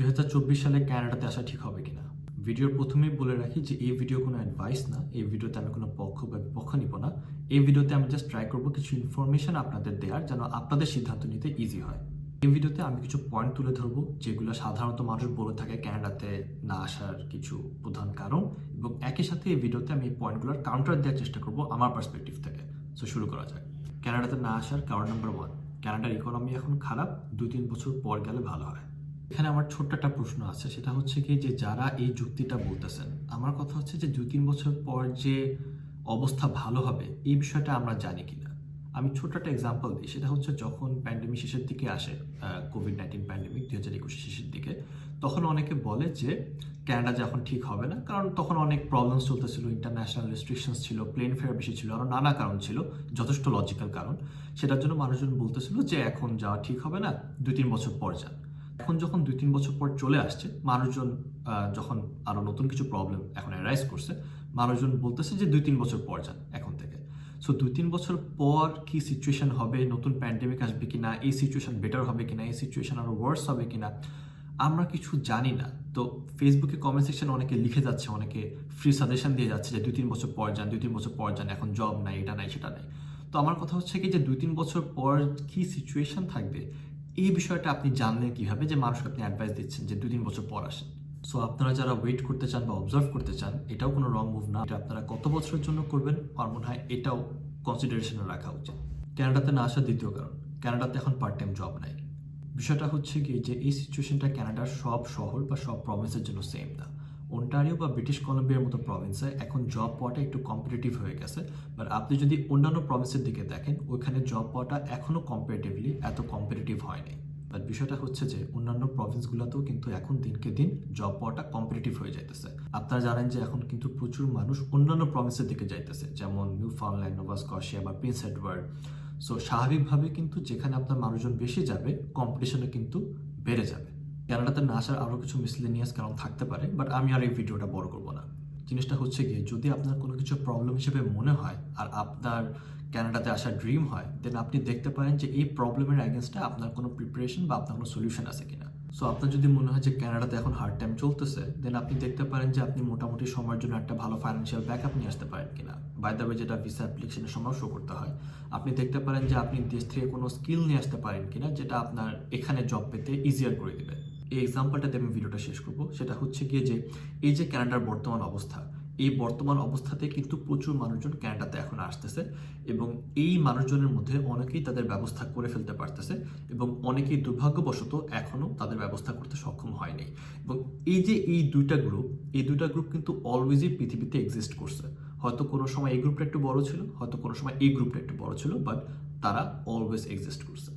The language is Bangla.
দু হাজার চব্বিশ সালে ক্যানাডাতে আসা ঠিক হবে কিনা? ভিডিওর প্রথমেই বলে রাখি যে এই ভিডিও কোনো অ্যাডভাইস না, এই ভিডিওতে আমি কোনো পক্ষ বা বিপক্ষ নিব না। এই ভিডিওতে আমি জাস্ট ট্রাই করব কিছু ইনফরমেশন আপনাদের দেওয়ার যেন আপনাদের সিদ্ধান্ত নিতে ইজি হয়। এই ভিডিওতে আমি কিছু পয়েন্ট তুলে ধরবো যেগুলো সাধারণত মানুষ বলে থাকে ক্যানাডাতে না আসার কিছু প্রধান কারণ এবং একই সাথে এই ভিডিওতে আমি এই পয়েন্টগুলোর কাউন্টার দেওয়ার চেষ্টা করব আমার পার্সপেক্টিভ থেকে। সো শুরু করা যাক। ক্যানাডাতে না আসার কারণ নাম্বার ওয়ান ক্যানাডার ইকোনমি এখন খারাপ, দুই তিন বছর পর গেলে ভালো হয়। এখানে আমার ছোট্ট একটা প্রশ্ন আছে, সেটা হচ্ছে কি যে যারা এই যুক্তিটা বলতেছেন, আমার কথা হচ্ছে যে দুই তিন বছর পর যে অবস্থা ভালো হবে, এই বিষয়টা আমরা জানি কিনা। আমি ছোট্ট একটা এক্সাম্পল দিই, সেটা হচ্ছে যখন প্যান্ডেমিক শেষের দিকে আসে কোভিড নাইন্টিন প্যান্ডেমিক দু হাজার একুশে শেষের দিকে, তখন অনেকে বলে যে ক্যানাডা যখন ঠিক হবে না, কারণ তখন অনেক প্রবলেমস চলতেছিল ইন্টারন্যাশনাল রেস্ট্রিকশনস ছিল প্লেন ফেয়ার বেশি ছিল আরও নানা কারণ ছিল, যথেষ্ট লজিক্যাল কারণ। সেটার জন্য মানুষজন বলতেছিল যে এখন যাওয়া ঠিক হবে না, দুই তিন বছর পর যান। এখন যখন দুই, তিন বছর পর চলে আসছে, মানুষজন যখন আরও নতুন কিছু প্রবলেম এখন অ্যারাইজ করছে, মানুষজন বলতেছে যে দুই, তিন বছর পর যান এখন থেকে। সো দুই, তিন বছর পর কি সিচুয়েশন হবে, নতুন প্যান্ডেমিক আসবে কিনা, এই সিচুয়েশন বেটার হবে কিনা, এই সিচুয়েশন আরও ওয়ার্স হবে কিনা, আমরা কিছু জানি না। তো ফেসবুকে কমেন্ট সেকশনে অনেকে লিখে যাচ্ছে, অনেকে ফ্রি সাজেশন দিয়ে যাচ্ছে যে দুই, তিন বছর পর যান, দুই, তিন বছর পর যান, এখন জব নাই, এটা নাই, সেটা নাই। তো আমার কথা হচ্ছে কি যে দুই, তিন বছর পর কি সিচুয়েশন থাকবে এই বিষয়টা আপনি জানলেন কীভাবে যে মানুষকে আপনি অ্যাডভাইস দিচ্ছেন যে দুই তিন বছর পর আসেন? সো আপনারা যারা ওয়েট করতে চান বা অবজার্ভ করতে চান, এটাও কোনো রং মুভ না। এটা আপনারা কত বছরের জন্য করবেন? আমার মনে হয় এটাও কনসিডারেশনে রাখা উচিত। ক্যানাডাতে না আসার দ্বিতীয় কারণ ক্যানাডাতে এখন পার্ট টাইম জব নাই। বিষয়টা হচ্ছে কি যে এই সিচুয়েশনটা ক্যানাডার সব শহর বা সব প্রভিন্সের জন্য সেম না। ওন্টারিও বা ব্রিটিশ কলম্বিয়ার মতো প্রভিন্সে এখন জব পাওয়াটা একটু কম্পিটিটিভ হয়ে গেছে। বাট আপনি যদি অন্যান্য প্রভিন্সের দিকে দেখেন, ওইখানে জব পাওয়াটা এখনও কম্পারেটিভলি এত কম্পিটিটিভ হয়নি। বাট বিষয়টা হচ্ছে যে, অন্যান্য প্রভিন্সগুলোতেও কিন্তু এখন দিনকে দিন জব পাওয়াটা কম্পিটিটিভ হয়ে যাইতেছে। আপনারা জানেন যে এখন কিন্তু প্রচুর মানুষ অন্যান্য প্রভিন্সের দিকে যাইতেছে, যেমন নিউ ফাউন্ডল্যান্ড নোভা স্কশিয়া বা প্রিন্স এডওয়ার্ড সো স্বাভাবিকভাবে কিন্তু যেখানে আপনার মানুষজন বেশি যাবে কম্পিটিশনে কিন্তু বেড়ে যাবে। ক্যানাডাতে না আসার আরও কিছু মিসলেনিয়াস কারণ থাকতে পারে বাট আমি আর এই ভিডিওটা বড় করব না। জিনিসটা হচ্ছে গিয়ে, যদি আপনার কোনো কিছু প্রবলেম হিসেবে মনে হয় আর আপনার ক্যানাডাতে আসার ড্রিম হয় দেন আপনি দেখতে পারেন যে এই প্রবলেমের অ্যাগেনস্টে আপনার কোনো প্রিপারেশন বা আপনার কোনো সলিউশন আছে কিনা। সো আপনার যদি মনে হয় যে ক্যানাডাতে এখন হার্ড টাইম চলতেছে দেন আপনি দেখতে পারেন যে আপনি মোটামুটি সময়ের জন্য একটা ভালো ফাইন্যান্সিয়াল ব্যাকআপ নিয়ে আসতে পারেন কিনা। বাই দ্য ওয়ে যেটা ভিসা অ্যাপ্লিকেশনের সময় শো করতে হয়, আপনি দেখতে পারেন যে আপনি দেশ থেকে কোনো স্কিল নিয়ে আসতে পারেন কিনা, যেটা আপনার এখানে জব পেতে ইজিয়ার করে দিবে। এই এক্সাম্পলটাতে আমি ভিডিওটা শেষ করব। সেটা হচ্ছে গিয়ে যে, এই যে ক্যানাডার বর্তমান অবস্থা, এই বর্তমান অবস্থাতে কিন্তু প্রচুর মানুষজন ক্যানাডাতে এখন আসতেছে এবং এই মানুষজনের মধ্যে অনেকেই তাদের ব্যবস্থা করে ফেলতে পারতেছে এবং অনেকেই দুর্ভাগ্যবশত এখনও তাদের ব্যবস্থা করতে সক্ষম হয়নি। এবং এই যে এই দুইটা গ্রুপ এই দুইটা গ্রুপ কিন্তু অলওয়েজই পৃথিবীতে এক্সিস্ট করছে। হয়তো কোনো সময় এই গ্রুপটা একটু বড় ছিল, হয়তো কোনো সময় এই গ্রুপটা একটু বড় ছিল বাট তারা অলওয়েজ এক্সিস্ট করছে।